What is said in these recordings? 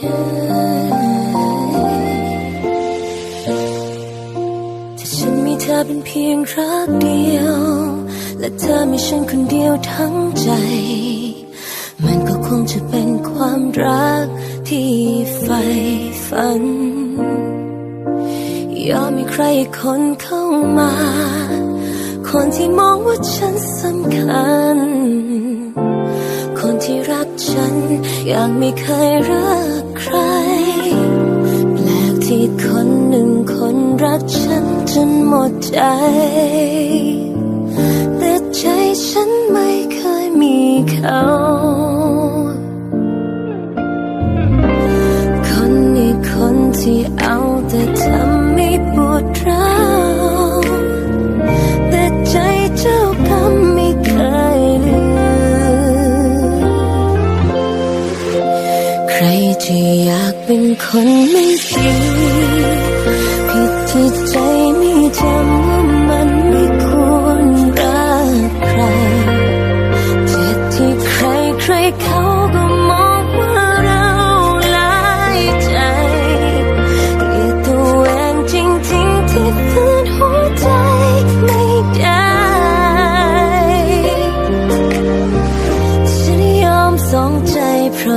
ถ้าฉันมีเธอเป็นเพียงรักเดียว และเธอมีฉันคนเดียวทั้งใจ มันก็คงจะเป็นความรักที่ใฝ่ฝัน ยอมมีใครคนเข้ามา คนที่มองว่าฉันสำคัญ คนที่รักฉันอย่างไม่เคยรัก ใจ แต่ใจฉันไม่เคยมีเขาคนนี้คนที่เอาแต่ทำให้ปวดร้าวแต่ใจเจ้ากรรมไม่เคยลืมใครจะอยากเป็นคนไม่ดีผิดที่ใจไม่จ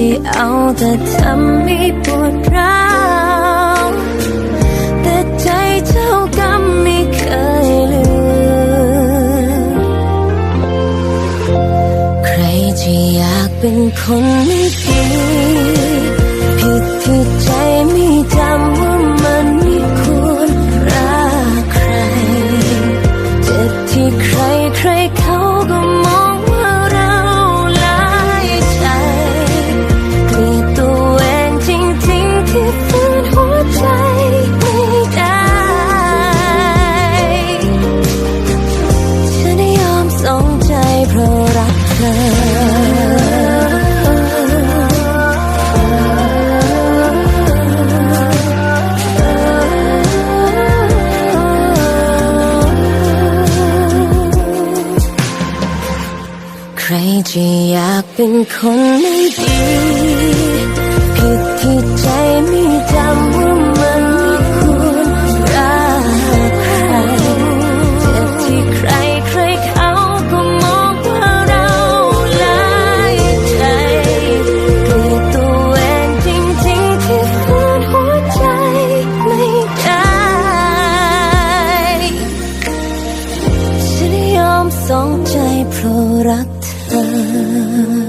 ที่เอาแต่ทำให้ปวดร้าวแต่ใจเจ้าก็ไม่เคยลืมใครจะอยากเป็นคนไม่ดีผิดที่ใจไม่จ เธอ ใครจะอยากเป็นคนไม่ดี ฉันยอมสองใจเพราะรักเธอ